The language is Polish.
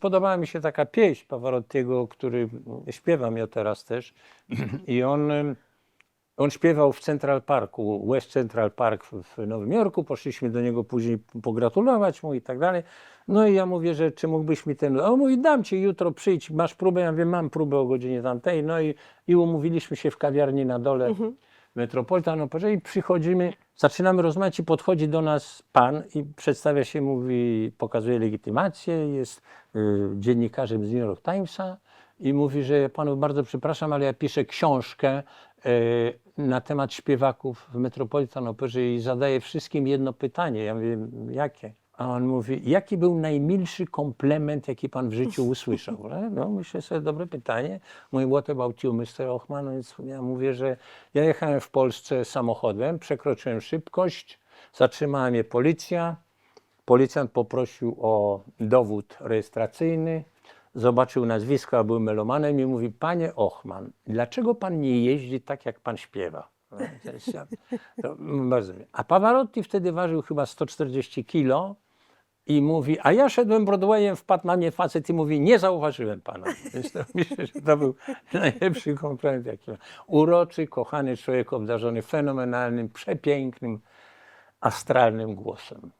Podobała mi się taka pieśń Pawarottiego, który śpiewam ja teraz też. I on, on śpiewał w Central Parku, West Central Park w, Nowym Jorku. Poszliśmy do niego później pogratulować mu i tak dalej. No i ja mówię, że czy mógłbyś mi ten... A on mówi, dam ci jutro, przyjdź, masz próbę? Ja mówię, mam próbę o godzinie tamtej. No i, i umówiliśmy się w kawiarni na dole. Metropolitan Operze i przychodzimy, zaczynamy rozmawiać i podchodzi do nas pan i przedstawia się, mówi, pokazuje legitymację, jest y, dziennikarzem z New York Timesa i mówi, że panu bardzo przepraszam, ale ja piszę książkę y, na temat śpiewaków w Metropolitan Operze i zadaję wszystkim jedno pytanie. Ja mówię, jakie? A on mówi, jaki był najmilszy komplement, jaki pan w życiu usłyszał? No, myślę sobie, dobre pytanie. Mówi, what about you, Mr. Ochman? No Więc ja mówię, że ja jechałem w Polsce samochodem, przekroczyłem szybkość, zatrzymała mnie policja. Policjant poprosił o dowód rejestracyjny, zobaczył nazwisko, a był melomanem i mówi, panie Ochman, dlaczego pan nie jeździ tak, jak pan śpiewa? No, A Pavarotti wtedy ważył chyba 140 kilo i mówi, a ja szedłem Broadwayem, wpadł na mnie facet i mówi, nie zauważyłem pana. Więc to, myślę, że to był najlepszy komplement, jaki. Uroczy, kochany człowiek obdarzony fenomenalnym, przepięknym, astralnym głosem.